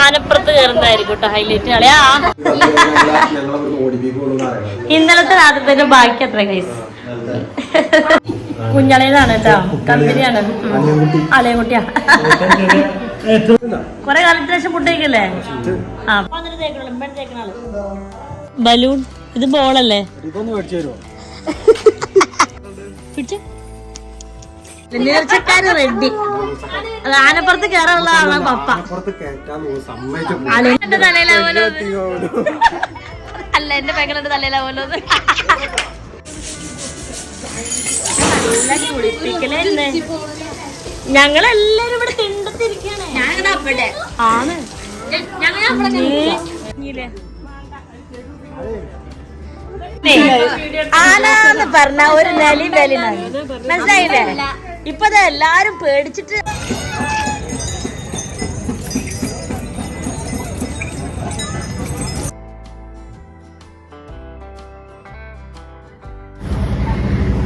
ആനപ്പുറത്ത്. കയറുന്നതായിരിക്കും കേട്ടോ ഹൈലൈറ്റ് ഇന്നലത്തെ രാത്രി ബാക്കി അത്ര കൈസ് കുഞ്ഞളേതാണ് കേട്ടോ കമ്പനിയാണ്. അലയൻകുട്ടിയാ കൊറേ കാലത്തിന് ശേഷം ഫുഡ് കഴിക്കല്ലേ? ആ. ബലൂൺ. ഇത് ബോളല്ലേ പിടിച്ച്. നേർച്ചക്കാര് റെഡി അത് ആനപ്പുറത്ത് കയറാനുള്ള ആളാണ് പപ്പ. അലയുടെ തലയിലാവല്ലോ അല്ല എന്റെ പെങ്ങളുടെ തലയിലാവല്ലോ നല്ല കുളിപ്പിക്കലല്ലേ ഞങ്ങളെല്ലാരും ഇവിടെ തിണ്ടത്തിരിക്കാണ് ആണ്. ഇല്ലേ? ആനാന്ന് പറഞ്ഞ ഒരു നലി വെലിനാണ് മനസ്സിലായില്ലേ? ഇപ്പൊ ദേ എല്ലാരും പേടിച്ചിട്ട്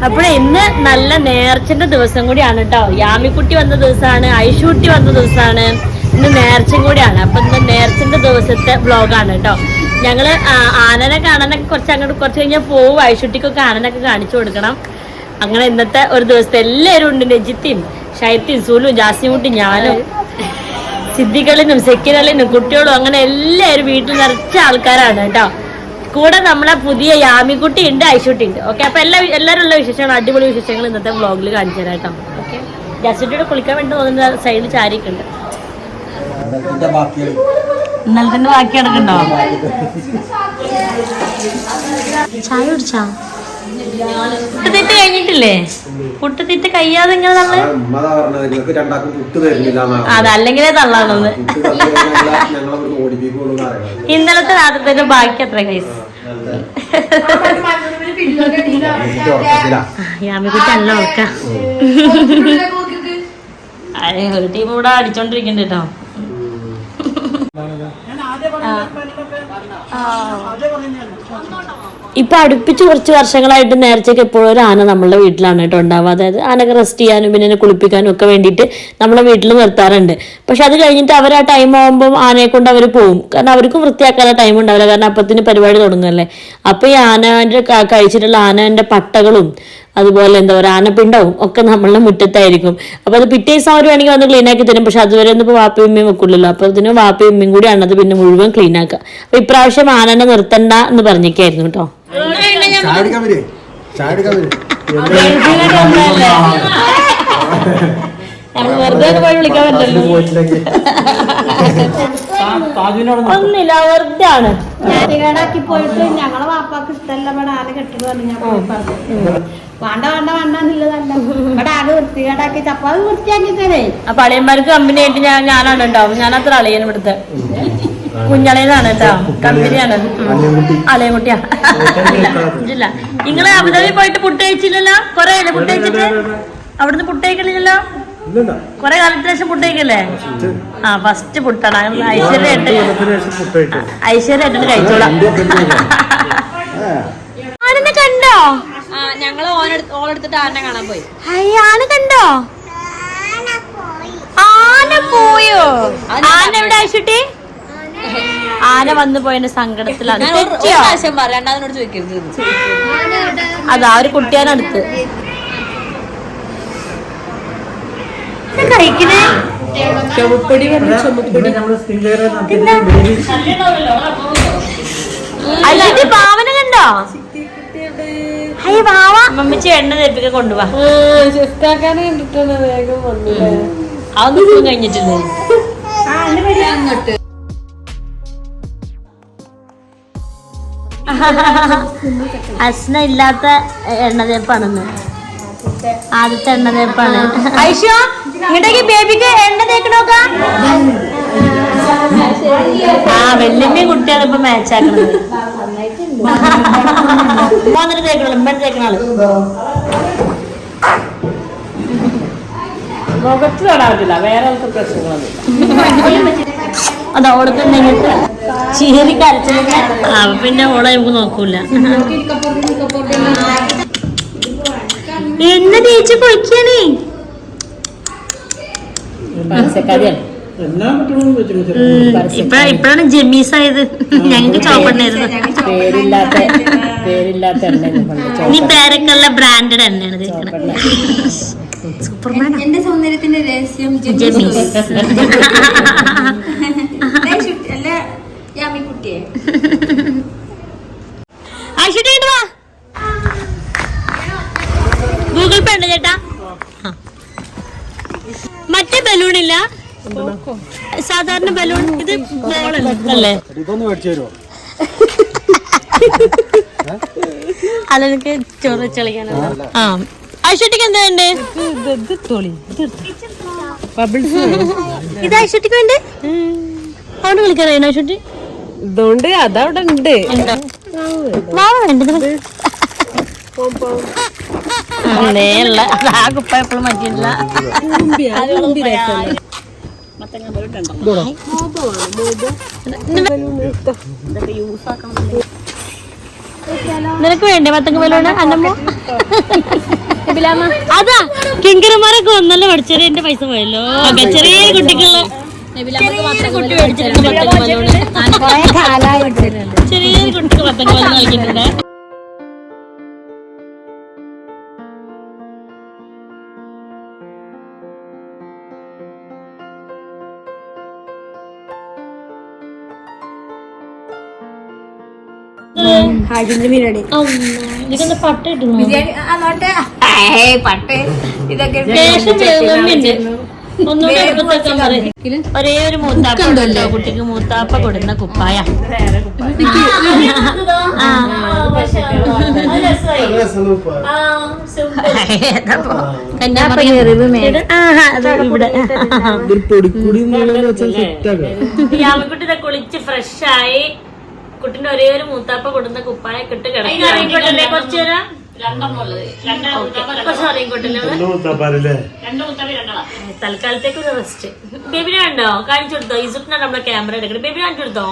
അപ്പോൾ ഇന്ന് നല്ല നേർച്ചന്റെ ദിവസം കൂടിയാണ് കേട്ടോ യാമിക്കുട്ടി വന്ന ദിവസമാണ് ഐഷുട്ടി വന്ന ദിവസമാണ്. ഇന്ന് നേർച്ചയും കൂടിയാണ്. അപ്പൊ ഇന്ന് നേർച്ചന്റെ ദിവസത്തെ വ്ളോഗാണ് കേട്ടോ ഞങ്ങൾ ആനനെ കാണാനൊക്കെ കുറച്ച് അങ്ങോട്ട് കുറച്ച് കഴിഞ്ഞാൽ പോവും. ഐഷുട്ടിക്കൊക്കെ ആനനൊക്കെ കാണിച്ചു കൊടുക്കണം. അങ്ങനെ ഇന്നത്തെ ഒരു ദിവസത്തെ എല്ലാവരും ഉണ്ട്. രജിത്തിയും ഷൈത്തിയും സൂലും ജാസിമുട്ടി ഞാനും സിദ്ധികളിനും സെക്കിനളിനും കുട്ടികളും അങ്ങനെ എല്ലാവരും വീട്ടിൽ നിറച്ച ആൾക്കാരാണ് കേട്ടോ. കൂടെ നമ്മളെ പുതിയ യാമിക്കുട്ടി ഉണ്ട് ഐശുട്ടി ഉണ്ട്. ഓക്കെ അപ്പൊ എല്ലാ എല്ലാവരും ഉള്ള വിശേഷങ്ങൾ അടിപൊളി വിശേഷങ്ങൾ ഇന്നത്തെ വ്ളോഗിൽ കാണിച്ചു തരാം കേട്ടോ. ഓക്കെ ജാസിറ്റിയുടെ കുളിക്കാൻ വേണ്ടി തോന്നുന്ന സൈഡിൽ ചാരിക്കുണ്ട് ഇന്നലെ തന്നെ ബാക്കി കിടക്കണ്ടോ ചായ കുടിച്ചാ? പുട്ടുതിട്ട് കഴിഞ്ഞിട്ടില്ലേ പുട്ടുതിട്ട് കയ്യാതെ ഇങ്ങനെ തള്ളു അതല്ലെങ്കിലേ തള്ളാണെന്ന് ഇന്നലത്തെ രാത്രി ബാക്കി അത്ര കൈസ്. യാമിക്കുട്ടി ഒരു ടീം ഇവിടെ അടിച്ചോണ്ടിരിക്കണ്ട കേട്ടോ ഇപ്പൊ അടുപ്പിച്ച് കുറച്ച് വർഷങ്ങളായിട്ട് നേർച്ചയ്ക്ക് എപ്പോഴും ഒരു ആന നമ്മളുടെ വീട്ടിലാണ് കേട്ടോ ഉണ്ടാവുക. അതായത് ആനക്ക് റെസ്റ്റ് ചെയ്യാനും പിന്നെ കുളിപ്പിക്കാനും ഒക്കെ വേണ്ടിയിട്ട് നമ്മളെ വീട്ടിൽ നിർത്താറുണ്ട്. പക്ഷെ അത് കഴിഞ്ഞിട്ട് അവർ ആ ടൈം ആകുമ്പോൾ ആനയെ കൊണ്ട് അവർ പോകും കാരണം അവർക്കും വൃത്തിയാക്കാൻ ടൈം ഉണ്ടാവില്ല. കാരണം അപ്പത്തിന് പരിപാടി തുടങ്ങുമല്ലേ അപ്പൊ ഈ ആനന്റെ കഴിച്ചിട്ടുള്ള ആനന്റെ പട്ടകളും അതുപോലെ എന്താ പറയുക ആനപ്പിണ്ടവും ഒക്കെ നമ്മളുടെ മുറ്റത്തായിരിക്കും. അപ്പോൾ അത് പിറ്റേ ദിവസം അവർ വേണമെങ്കിൽ വന്ന് ക്ലീൻ ആക്കി തരും. പക്ഷെ അതുവരെ ഒന്നും ഇപ്പോൾ വാപ്പയും ഉമ്മയും വെക്കുള്ളൂ അപ്പൊ അതിന് വാപ്പയും ഉമ്മയും കൂടിയാണ് അത് പിന്നെ മുഴുവൻ ക്ലീൻ ആക്കുക. അപ്പൊ ഇപ്രാവശ്യം ആനനെ നിർത്തണ്ട എന്ന് പറഞ്ഞേക്കായിരുന്നു കേട്ടോ. ചാടിക്കാൻ വരേ. വരും. നമ്മൾ വെറുതെ പോയി വിളിക്കാൻ പറ്റല്ലോ പോയിട്ടില്ലെങ്കിൽ ഒന്നില്ല വെറുതെ ആണ് ഞാനാക്കി പോയിട്ട് ഞങ്ങളെ വാപ്പാക്ക് ഇഷ്ടമല്ല ഇവിടെ ആന കെട്ടത് പറഞ്ഞു. ഞാൻ പോയി പറഞ്ഞു. വേണ്ട വേണ്ട വേണ്ട എന്നുള്ളതല്ല. ഇവിടെ ആകെ വൃത്തികേടാക്കി. ചപ്പാത് വൃത്തിയാക്കി തരേ. അപ്പൊ അളിയന്മാർക്ക് കമ്പനി ആയിട്ട് ഞാൻ ഞാനാണ് ഉണ്ടാവും ഞാൻ അത്ര അളിയൻ ഇവിടുത്തെ. കുഞ്ഞളയിലാണ് കേട്ടോ. കമ്പനിയാണ്. അലയൻകുട്ടിയാ ഇല്ല. നിങ്ങൾ അബുദാബി പോയിട്ട് പുട്ട് കഴിച്ചില്ലല്ലോ? കൊറേ അല്ലേ പുട്ട് കഴിച്ചിട്ട്? അവിടുന്ന് പുട്ട് കഴിക്കലില്ലല്ലോ ഇല്ലല്ല കൊറേ കാലത്തിന് ശേഷം പുട്ട് കഴിക്കല്ലേ? ആ ഫസ്റ്റ് പുട്ടാണ് ഐശ്വര്യ ഐശ്വര്യ കഴിച്ചോളാം. ആണെന്ന് കണ്ടോ? ഞങ്ങൾ ഓളെടുത്തിട്ട് ആനെ കാണാൻ പോയി. ആന കണ്ടോ? ആന പോയോ. ആന എവിടെ ആയിട്ടി ആന വന്നു പോയതിന്റെ സങ്കടത്തിലാണ് തെറ്റിയോ? പറ രണ്ടാമതിനോട് ചോദിക്കരുത്. അതാ ഒരു കുട്ടിയാനടുത്ത്. കഴിക്കണേ? പാവന കണ്ടോ ഹൈ വാവ മമ്മിച്ചി എണ്ണ തേപ്പിക്കാൻ കൊണ്ടുപോവാ അതൊന്നും കഴിഞ്ഞിട്ടില്ലേ? അസ്ന ഇല്ലാത്ത എണ്ണതേപ്പാണെന്ന് ആദ്യത്തെ എണ്ണതേപ്പാണ് ഐഷോ ഇങ്ങോട്ടേക്ക് ബേബിക്ക് എണ്ണ തേക്കണോക്ക ആ വെല്ലുമ്മയും കുട്ടിയാണ് ഇപ്പൊ മാച്ച് ആക്കണത്. വന്നിട്ട് തേക്കണോ ഇമ്മൻ തേക്കണാൾ മുഖത്ത് തൊടാൻ പറ്റില്ല വേറെ പ്രശ്നങ്ങളൊന്നും അത് അവൾക്ക് എന്തെങ്കിലും ചീറി കരച്ചിലൊക്കെ. ആ പിന്നെ ഓളെ നമുക്ക് നോക്കൂല. എന്നെ തേച്ച് കുളിക്കണേ പരസ്യക്കാരിയാണ് ഇപ്പഴാണ് ജമീസ് ആയത് ഞങ്ങക്ക് ചോപ്പണ്ണായിരുന്നു പേരില്ലാത്ത പേരില്ലാത്ത എണ്ണ പേരൊക്കെയുള്ള ബ്രാൻഡഡ് എണ്ണയാണ് സൂപ്പർമാൻ എന്റെ സൗന്ദര്യത്തിന്റെ രഹസ്യം ജമീസ്. അല്ല യാമിക്കുട്ടിയെ ഗൂഗിൾ പേ ഉണ്ട് ചേട്ടാ. മറ്റേ ബലൂൺ ഇല്ല സാധാരണ ബലൂൺ ഇത് അല്ലേ? ഇതൊന്ന് മേടിച്ചു തരുമോ അല്ല എനിക്ക് ചോറ് ചളിക്കാനുള്ള ആ ഐശ്വട്ടിക്ക് എന്താ വേണ്ടേ? ഇത് ഐശ്വട്ടിക്ക് വേണ്ടേ? അവിടെ വിളിക്കാറിയോ ഐശ്വട്ടി ഇതുകൊണ്ട് അതവിടെ ഉണ്ട്. മാവ വേണ്ടത് അങ്ങനെയുള്ള ആ കുപ്പ എപ്പോഴും മാറ്റിയില്ല നിനക്ക് വേണ്ടേ മത്തങ്ങ ബലൂണ് അന്നമ്മ? അതാ കിങ്കരന്മാരൊക്കെ ഒന്നല്ല പഠിച്ചത്. എന്റെ പൈസ പോയല്ലോ. ചെറിയ കുട്ടിക്കുള്ള ചെറിയ കുട്ടികൾ പത്തങ്ങ ബലൂൺ ബലൂണ് ചെറിയ ബിരിയാണി. ഇതൊക്കെ പട്ട പട്ട്. ഒരേ ഒരു മൂത്താപ്പ ഉണ്ടല്ലോ കുട്ടിക്ക് മൂത്താപ്പ കൊടുന്ന കുപ്പായ. കുളിച്ച് ഫ്രഷ് ആയി കുട്ടിന്റെ ഒരേ ഒരു മൂത്താപ്പ കൊടുന്ന കുപ്പായ കിട്ട് കിടക്കില്ലേ കുറച്ചു നേരം തൽക്കാലത്തേക്ക് ഒരു റെസ്റ്റ് ബേബിനെ കണ്ടോ? കാണിച്ചു കൊടുത്തോ? ഇസുട്ടിനാണ് നമ്മുടെ ക്യാമറ എടുക്കണം ബേബി കാണിച്ചു കൊടുത്തോ?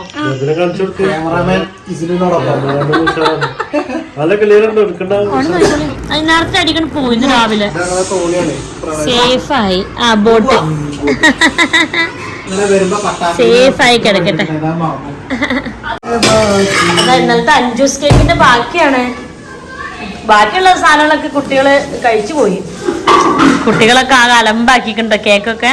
ക്യാമറാമാൻ ഇസിനോടൊപ്പം നല്ല ക്ലിയർ ഉണ്ട് എടുക്കണ്ട. അത് നേരത്തെ അടിക്കണം പോയിന്ന് രാവിലെ. സേഫായി ആ ബോട്ട്. സേഫായി കിടക്കട്ടെ. അതാ അഞ്ചു ദിവസം കേക്കിന്റെ ബാക്കിയാണ്. ബാക്കിയുള്ള സാധനങ്ങളൊക്കെ കുട്ടികൾ കഴിച്ചു പോയി. കുട്ടികളൊക്കെ ആകെ അലമ്പാക്കിക്കുണ്ടോ കേക്കൊക്കെ.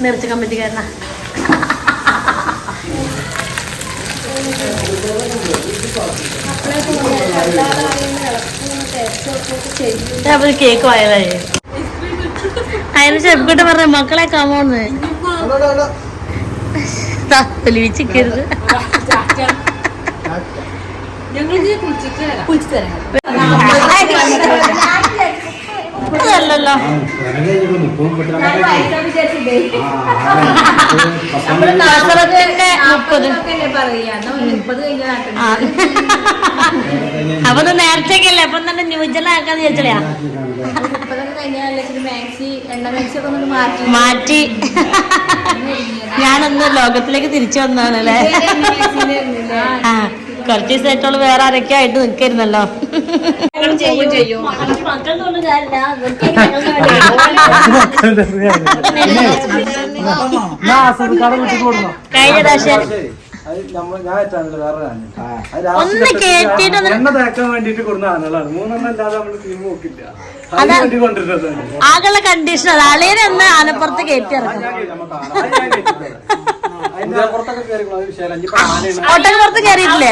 നിർച്ച കമ്മിറ്റിക്കാരനാ കേക്ക് വായതായി അതിന് ചെപ്പിട്ട് പറഞ്ഞ മക്കളെ കമോന്ന്. തെളിവിച്ചിക്കരുത് അതല്ലല്ലോ കാസർഗോഡിന്റെ മുപ്പത് ആ. അപ്പൊ നേരത്തെ അല്ലേ അപ്പൊ തന്നെ ന്യൂജലാക്കാന്ന് ചോദിച്ചാ മാറ്റി. ഞാനൊന്ന് ലോകത്തിലേക്ക് തിരിച്ചു വന്നാണല്ലേ ആ. കുറച്ച് ദിവസമായിട്ടുള്ള വേറെ ആരൊക്കെ ആയിട്ട് നിൽക്കരുന്നല്ലോ കഴിഞ്ഞ പ്രാവശ്യം. ഒന്ന് കേട്ടിട്ട് ആകെയുള്ള കണ്ടീഷൻ അത്. അളിയനെ ഒന്ന് ആനപ്പുറത്ത് കയറ്റി ഇറക്കും ഒട്ടകപ്പുറത്ത് കയറിയിട്ടില്ലേ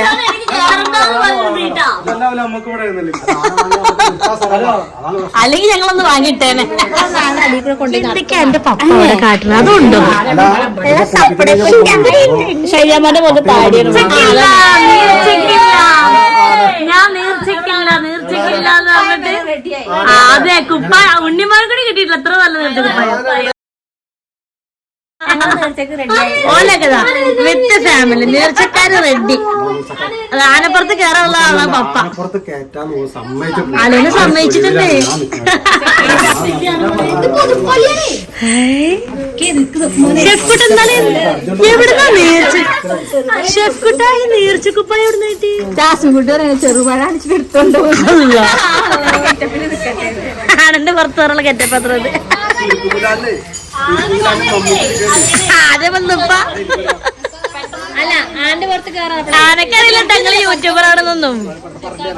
അല്ലെങ്കിൽ ഞങ്ങളൊന്ന് വാങ്ങിട്ടേനെ എന്റെ പപ്പ അവിടെ കാട്ടുന്നത് അതുണ്ടോ ശൈലമ്മന്റെ മുഖത്ത് താടിയാണ് ഞാൻ നീർച്ചക്കില്ല നീർച്ചക്കില്ല എന്ന് പറഞ്ഞിട്ട് ആ, അതെ കുപ്പ ഉണ്ണിമാർക്കൂടി കിട്ടിയിട്ടില്ല എത്ര നല്ല നീർച്ച കുപ്പായ ഓലൊക്കെതാ വിത്ത് ഫാമിലി നേർച്ചക്കാര് റെഡി അത് ആനപ്പുറത്ത് കയറാനുള്ള ആളാ പപ്പ. പുറത്ത് അളിനെ സമ്മതിച്ചിട്ടുണ്ട്. എവിടുന്നാ നേർച്ച? എവിടുന്ന് കിട്ടി? ചെറുപഴ അടിച്ചിട്ട് എടുത്തോണ്ട് അല്ല. ആനന്റെ പുറത്തോറുള്ള കെറ്റപ്പത്രം അല്ല ആന്റെ പുറത്ത് കയറാൻ ആനക്കറിയില്ല തങ്ങൾ യൂട്യൂബറാണെന്നൊന്നും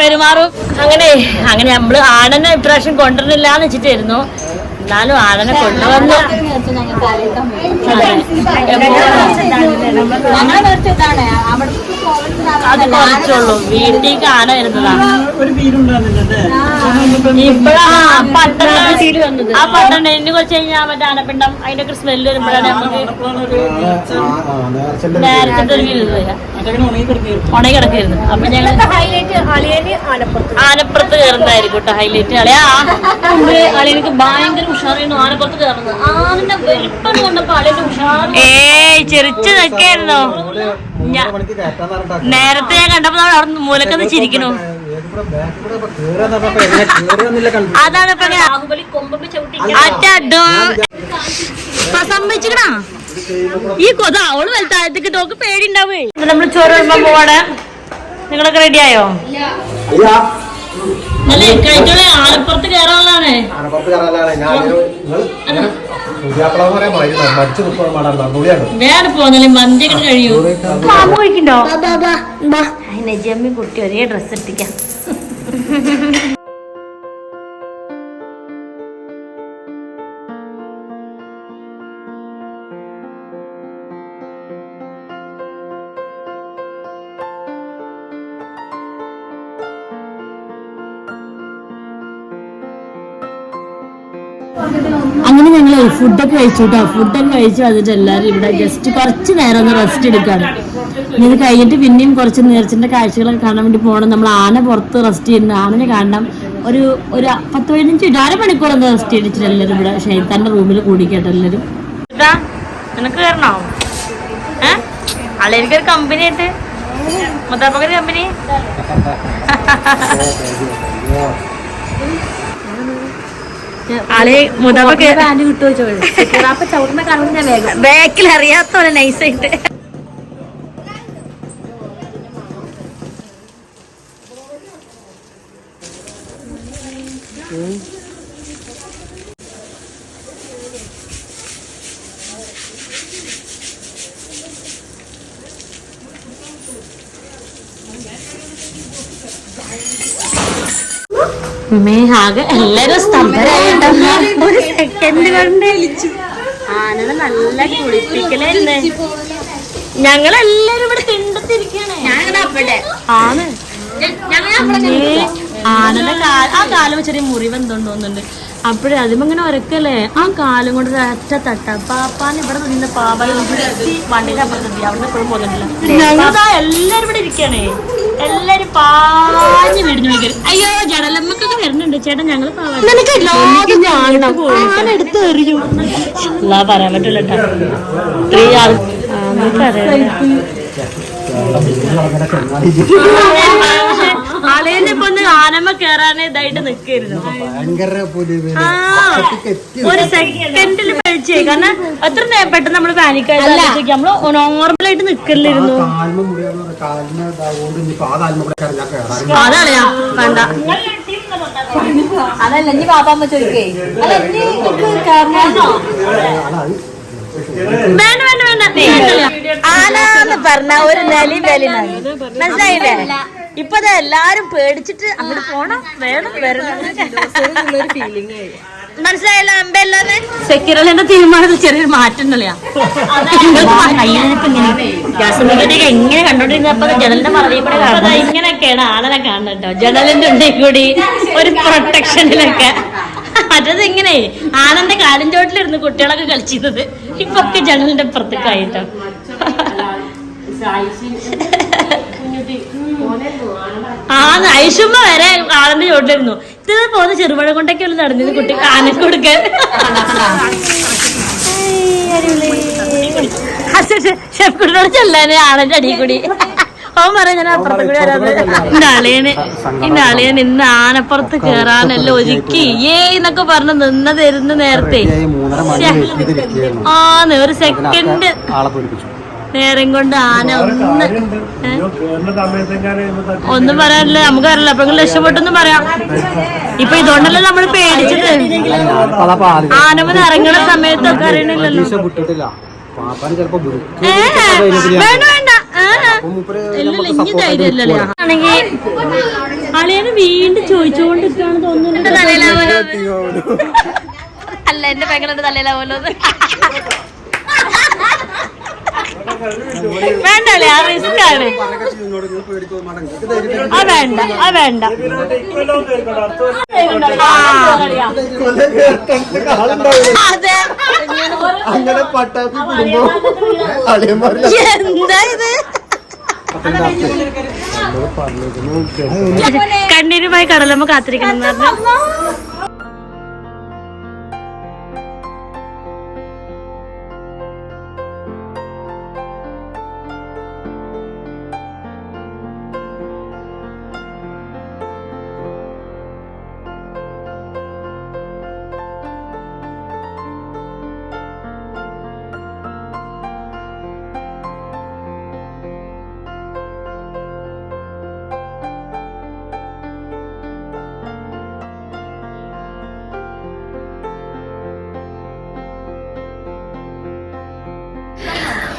പെരുമാറും. അങ്ങനെ അങ്ങനെ നമ്മൾ ആണെന്നെ ഇപ്രാവശ്യം കൊണ്ടുവരുന്നില്ല എന്ന് വെച്ചിട്ടായിരുന്നു. എന്നാലും ആനനെ കൊണ്ടുവന്നു അത്. കുറച്ചുള്ളൂ. വീട്ടിലേക്ക് ആന വരുന്നതാണ്. ഇപ്പഴാ പട്ടണ ആ പട്ടണ ഇനി കുറച്ച് കഴിഞ്ഞാൽ മറ്റേ ആനപ്പിണ്ടം അതിന്റെ ഒക്കെ സ്മെല്ല് വരുമ്പോഴാണ് നമുക്ക് നേരത്തെ ഒരു വീട്. വരിക. മറ്റങ്ങനെ ഉണങ്ങി കിടക്കുകയായിരുന്നു ഉണങ്ങി കിടക്കായിരുന്നു. അപ്പൊ ഞങ്ങൾ ആനപ്പുറത്ത്. കയറുന്നതായിരിക്കും കേട്ടോ ഹൈലൈറ്റ് കളി. ആ അളിയനക്ക് ഭയങ്കര ഉഷാറായിരുന്നു. ആനപ്പുറത്ത് കയറുന്നത് ആനന്റെ വലിപ്പം കണ്ടപ്പോ അളിയന്റെ ഉഷാർ ഏയ് ചെറിച്ച് നിൽക്കായിരുന്നു. മണിക്ക് കയറ്റാൻ പറഞ്ഞിട്ടാ നേരത്തെ ഞാൻ കണ്ടപ്പോ മൂലക്കൊന്ന് ചിരിക്കണു. അതാണ് ഇപ്പൊ ഇങ്ങനെ ബാഹുബലി കൊമ്പൊക്കെ ചവിട്ടി അറ്റോ സംഭവിച്ചിക്കണ ഈ കൊത അവൾ ടോക്ക് പേടി ഉണ്ടാവേ നമ്മൾ ചോറ് വരുമ്പോ പോവാണ് നിങ്ങളൊക്കെ റെഡിയായോ അല്ലേ? കഴിച്ചോളെ ആലപ്പുറത്ത് കയറാനുള്ളതാണ് മരിച്ചു നിൽക്കുന്ന നുള്ളിയാണ് വേറെ പോന്നല്ലേ മന്തിയൊക്കെ കഴിയൂ. പാമ്പ് കഴിക്കണ്ടോ? അതിനെ ജമ്മി കുട്ടി ഒരേ ഡ്രസ് ഇട്ടിക്കാം അങ്ങനെ ഞങ്ങൾ ഫുഡൊക്കെ കഴിച്ചു കേട്ടോ ഫുഡൊക്കെ കഴിച്ചു വന്നിട്ട് എല്ലാവരും ഇവിടെ ജസ്റ്റ് കുറച്ച് നേരം ഒന്ന് റെസ്റ്റ് എടുക്കാണ്. ഇനി ഇത് കഴിഞ്ഞിട്ട് പിന്നെയും കുറച്ച് നേർച്ചിന്റെ കാഴ്ചകളൊക്കെ കാണാൻ വേണ്ടി പോകണം നമ്മൾ ആന പുറത്ത് റെസ്റ്റ് ചെയ്യുന്നത് ആനനെ കാണണം. ഒരു ഒരു പത്ത് പതിനഞ്ച് മിനിറ്റ് അര മണിക്കൂറൊന്ന് റെസ്റ്റ് ചെയ്തിട്ട് എല്ലാവരും ഇവിടെ ഷെയ്ത്താന്റെ റൂമിൽ കൂടിക്കട്ടെ എല്ലാവരും നിനക്ക് കയറണോ അളയിരിക്കൊരു കമ്പനി ആയിട്ട്. മുത്താപ്പക്കൊരു കമ്പനി ആളെ മുതാപ്പൊക്കെ ബാക്കിൽ അറിയാത്തോലെ നൈസായിട്ട് ആകെ എല്ലാരും സ്തംഭരായിട്ടോ ഒരു സെക്കൻഡ് കൊണ്ട് ആനനെ നല്ല കുളിപ്പിക്കലായിരുന്നേ ഞങ്ങളെല്ലാരും ഇവിടെ തിണ്ടത്തിരിക്കണേ ആണ്. ആനന്റെ കാല ആ കാലം ചെറിയ മുറിവ് എന്തുകൊണ്ട് തോന്നുന്നുണ്ട്. അപ്പോഴേ അതിമിങ്ങനെ ഒരക്കല്ലേ ആ കാലം കൊണ്ട് ഒരറ്റ തട്ട. പാപ്പാൻ ഇവിടെ നിന്ന് പാപ്പാൻ വണ്ടിന്റെ അപ്പുറത്തെത്തി അവിടെ എപ്പോഴും പോകുന്നില്ല എല്ലാരും ഇവിടെ ഇരിക്കണേ എല്ലാരും പാഞ്ഞ് വീടിന് പോയി അയ്യോ ജടലമ്മക്കൊക്കെ വരുന്നുണ്ട്. ചേട്ടൻ ഞങ്ങൾ പാവാ. പറയാൻ പറ്റില്ല ആൾ നമുക്കറിയാം. ഇപ്പൊ ഒന്ന് ആനമ്മ കേറാനേ ഇതായിട്ട് നിക്കായിരുന്നു. ഒരു സെക്കൻഡിൽ കഴിച്ചേ കാരണം അത്ര പെട്ടെന്ന് നമ്മൾ പാനിക്കായിട്ട് നമ്മൾ നോർമലായിട്ട് നിക്കല്ലായിരുന്നു വേണ്ട. അതല്ല ഇനി പാപ്പാമ്മ ചോദിക്കേ. അല്ല ഇനി വേണ്ട വേണ്ട വേണ്ട. ആന ആനാന്ന് പറഞ്ഞ ഒരു നലി ബലി മനസ്സിലായില്ലേ? ഇപ്പൊ ദേ എല്ലാരും പേടിച്ചിട്ട് അങ്ങോട്ട് പോണം വേണം വരണം മനസ്സിലായല്ലോ അമ്പല്ലാതെ സെക്യൂരിറ്റിന്റെ തീരുമാനത്തിൽ ചെറിയൊരു മാറ്റം ഉണ്ടല്ലോ എങ്ങനെ കണ്ടോണ്ടിരുന്നപ്പോ ജനലിന്റെ മറവിക്കൂടെ കാണുന്നത് ഇങ്ങനെയൊക്കെയാണ് ആളെ കാണുന്നത് കേട്ടോ ജനലിന്റെ ഉള്ളിൽ കൂടി ഒരു പ്രൊട്ടക്ഷനിലൊക്കെ മറ്റത് ഇങ്ങനെ ആനന്റെ കാലിൻ ചോട്ടിലിരുന്ന് കുട്ടികളൊക്കെ കളിച്ചിരുന്നത് ഇപ്പൊ ഒക്കെ ജനലിന്റെ അപ്പുറത്തേക്കായിട്ടോ ആ ഐഷുമ്മ വരെ ആളിന്റെ ചോട്ടിലിരുന്നു. ഇത് പോകുന്ന ചെറുപഴ കൊണ്ടൊക്കെ ഉള്ള നടന്നത് കുട്ടി ആനക്ക് കൊടുക്കാൻ. ഷെഫ് കുട്ടിയോട് ചെല്ലാന് ആളിന്റെ അടിയിൽ കൂടി. ഓ പറയാം ഞാൻ അപ്പുറത്ത് കൂടി വരാതെ ഇന്ന് അളിയന് ഇന്ന് അളിയൻ ഇന്ന് ആനപ്പുറത്ത് കേറാനല്ലോ ഒരുക്കി. ഏ എന്നൊക്കെ പറഞ്ഞ് തരുന്ന നേരത്തെ. ആന്ന് ഒരു സെക്കൻഡ് നേരം കൊണ്ട് ആന ഒന്ന് ഒന്നും പറയാനില്ല. നമുക്ക് അറിയില്ല. അപ്പൊ രക്ഷപ്പെട്ടൊന്നും പറയാം. ഇപ്പൊ ഇതുകൊണ്ടല്ലേ നമ്മൾ പേടിച്ചത്? ആനമൻ ഇറങ്ങണ സമയത്തൊക്കെ അറിയണില്ലല്ലോ. വേണ്ട വേണ്ട. ആണെങ്കിൽ ചോദിച്ചുകൊണ്ടിരിക്കാണ് തോന്നുന്നു. അല്ല എന്റെ പെങ്ങളുടെ തലയിലാവല്ലോ വേണ്ട അല്ലേ ആ റിസ്ക് ആണ്. വേണ്ട ആ വേണ്ട. അതെ. അങ്ങനെ പട്ടാപ്പി എന്താ ഇത്? കണ്ണീരുമായി കടലമ്മ കാത്തിരിക്കണം എന്ന് പറഞ്ഞു.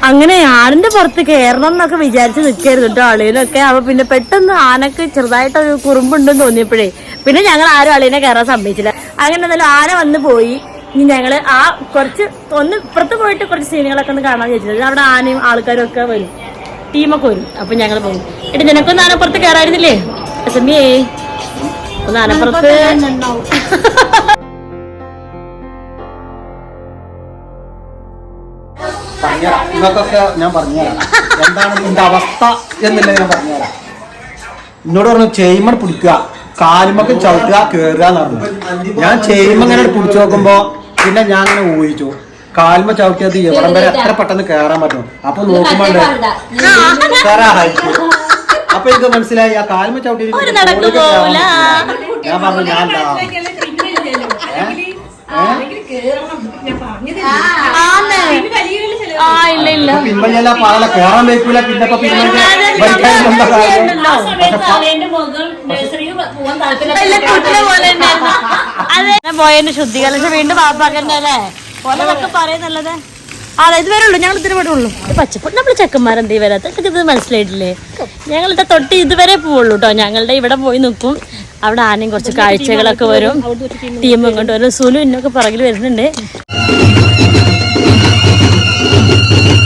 അങ്ങനെ ആടിന്റെ പുറത്ത് കയറണം എന്നൊക്കെ വിചാരിച്ച് നിൽക്കായിരുന്നു കേട്ടോ അളിയനൊക്കെ. അപ്പൊ പിന്നെ പെട്ടെന്ന് ആനക്ക് ചെറുതായിട്ടൊരു കുറുമ്പുണ്ടെന്ന് തോന്നിയപ്പോഴേ പിന്നെ ഞങ്ങൾ ആരും അളിയനെ കയറാൻ സമ്മതിച്ചില്ല. അങ്ങനെ എന്തായാലും ആന വന്ന് പോയി. ഇനി ഞങ്ങൾ ആ കുറച്ച് ഒന്ന് ഇപ്പുറത്ത് പോയിട്ട് കുറച്ച് സീനുകളൊക്കെ ഒന്ന് കാണാൻ ചോദിച്ചത് അവിടെ ആനയും ആൾക്കാരും ഒക്കെ വരും. ടീമൊക്കെ വരും. അപ്പൊ ഞങ്ങൾ പോകും. എടി നിനക്കൊന്ന് ആനപ്പുറത്ത് കയറായിരുന്നില്ലേ എസമിയേ ഒന്ന് ആനപ്പുറത്ത് നിങ്ങൾക്കൊക്കെ ഞാൻ പറഞ്ഞുതരാം എന്താണ് ഇതിന്റെ അവസ്ഥ എന്നില്ല ഞാൻ പറഞ്ഞുതരാം എന്നോട് പറഞ്ഞു ചെയ്യുമ്പോൾ പിടിക്കുക കാലുമൊക്കെ ചവിട്ടുക കേറുക എന്ന് പറഞ്ഞു. ഞാൻ ചെയ്യുമ്പോൾ ഇങ്ങനെ പിടിച്ചു നോക്കുമ്പോ പിന്നെ ഞാൻ ഇങ്ങനെ ഊഹിച്ചു. കാൽമ ചവിട്ടിയത് എവിടം വരെ എത്ര പെട്ടെന്ന് കേറാൻ പറ്റും? അപ്പൊ നോക്കുമ്പോ അപ്പൊ എനിക്ക് മനസ്സിലായി ആ കാൽമ ചവിട്ടി ഒരു നടക്ക് പോവില്ല ഞാൻ പറഞ്ഞു ഞാൻ ഇല്ല. ആ ഇല്ല ഇല്ല. പിൻവഴിയല്ല പാടല കേറാൻ വയ്ക്കൂല. പിന്നെ ഇപ്പൊ പോലെ പോയതിന്റെ ശുദ്ധീകരണം. വീണ്ടും പാപ്പാക്കന്നെ അല്ലേ? പോലതൊക്കെ പറയുന്നുള്ളത് അതെ ഇതുവരെ ഉള്ളൂ. ഞങ്ങൾ ഇതുവരെ ഉള്ളൂ. പച്ചപ്പ് നമ്മൾ നമ്മൾ ചെക്കന്മാരെന്തേ വരാത്ത ഇത് മനസ്സിലായിട്ടില്ലേ? ഞങ്ങളുടെ തൊട്ട് ഇതുവരെ പോവുള്ളൂ കേട്ടോ ഞങ്ങളുടെ ഇവിടെ പോയി നിൽക്കും. അവിടെ ആനയും കുറച്ച് കാഴ്ചകളൊക്കെ വരും. ടീമും കൊണ്ട് വരും. സുനു ഇന്നൊക്കെ പുറകിൽ വരുന്നുണ്ട്. you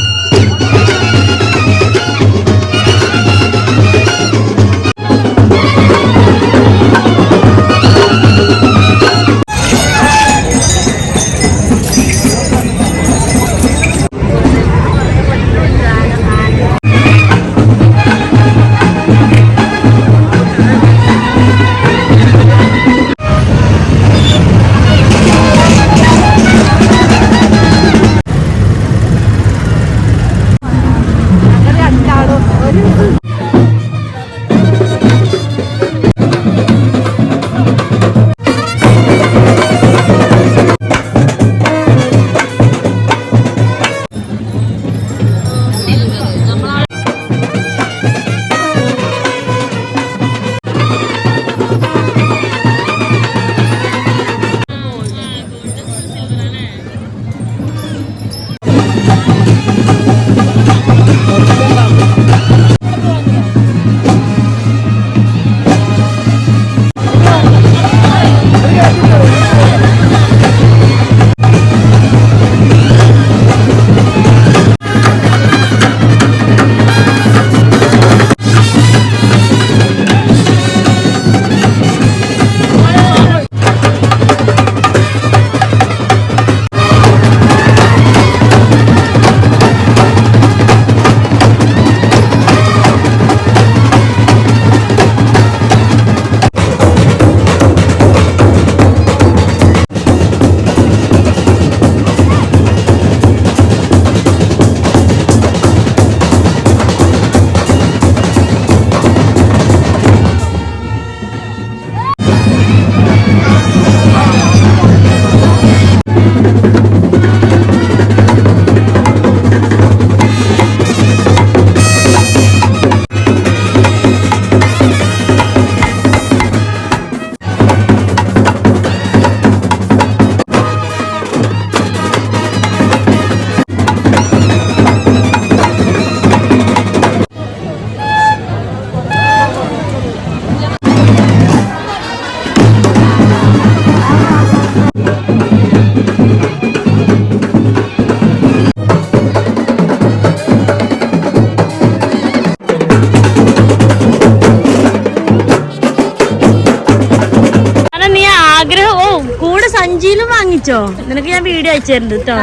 മഞ്ഞളും വാങ്ങിച്ചോ? നിനക്ക് ഞാൻ വീഡിയോ അയച്ചു തരുന്നുണ്ട് കേട്ടോ.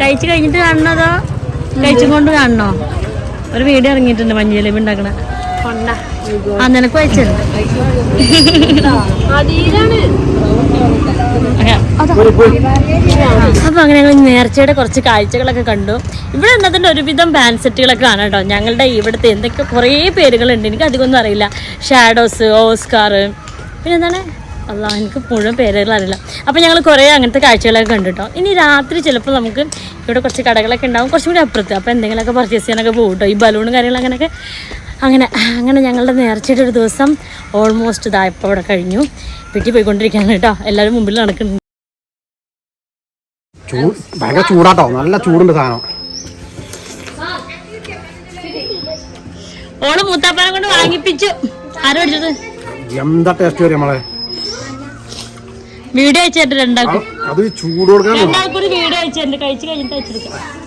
കഴിച്ചു കഴിഞ്ഞിട്ട് കാണണതോ കഴിച്ചും കൊണ്ട് കാണണോ? ഒരു വീഡിയോ ഇറങ്ങിയിട്ടുണ്ട് മഞ്ഞളിൽ ഉണ്ടാക്കണ ആ നിനക്ക് അയച്ചിരുന്നു അപ്പൊ അങ്ങനെ ഞങ്ങൾ നേർച്ചയുടെ കുറച്ച് കാഴ്ചകളൊക്കെ കണ്ടു. ഇവിടെ എന്നതിന്റെ ഒരുവിധം ബാൻഡ് സെറ്റുകളൊക്കെ കാണാം കേട്ടോ. ഞങ്ങളുടെ ഇവിടുത്തെ എന്തൊക്കെ കുറേ പേരുകളുണ്ട്. എനിക്ക് അധികമൊന്നും അറിയില്ല. ഷാഡോസ് ഓസ്കാർ പിന്നെ എന്താണ് അല്ല എനിക്ക് മുഴുവൻ പേരുകൾ അറിയില്ല. അപ്പം ഞങ്ങൾ കുറേ അങ്ങനത്തെ കാഴ്ചകളൊക്കെ കണ്ടു കേട്ടോ ഇനി രാത്രി ചിലപ്പോൾ നമുക്ക് ഇവിടെ കുറച്ച് കടകളൊക്കെ ഉണ്ടാവും കുറച്ചും കൂടി അപ്പുറത്ത്. അപ്പോൾ എന്തെങ്കിലുമൊക്കെ പർച്ചേസ് ചെയ്യാനൊക്കെ പോകും കേട്ടോ ഈ ബലൂണും കാര്യങ്ങളും അങ്ങനെയൊക്കെ. അങ്ങനെ അങ്ങനെ ഞങ്ങളുടെ നേർച്ചയുടെ ഒരു ദിവസം ഓൾമോസ്റ്റ് ഇതായപ്പോൾ അവിടെ കഴിഞ്ഞു. വീട്ടിൽ പോയിക്കൊണ്ടിരിക്കുകയാണ് കേട്ടോ എല്ലാവരും മുമ്പിൽ നടക്കുന്നുണ്ട്. ഭയങ്കര ചൂടാട്ടോ. നല്ല ചൂടുണ്ട് സാധനം. ഓൾ മൂത്താപ്പാനം കൊണ്ട് വാങ്ങിപ്പിച്ചു. ആരോ ടേസ്റ്റ് വരും നമ്മളെ? വീഡിയോ അയച്ചിട്ട് രണ്ടാക്കും അത് ചൂട് കൊടുക്കാൻ രണ്ടാൾക്കും കൂടി വീഡിയോ അയച്ചിട്ടുണ്ട് കഴിച്ച് കഴിഞ്ഞിട്ട് അയച്ചെടുക്കാം.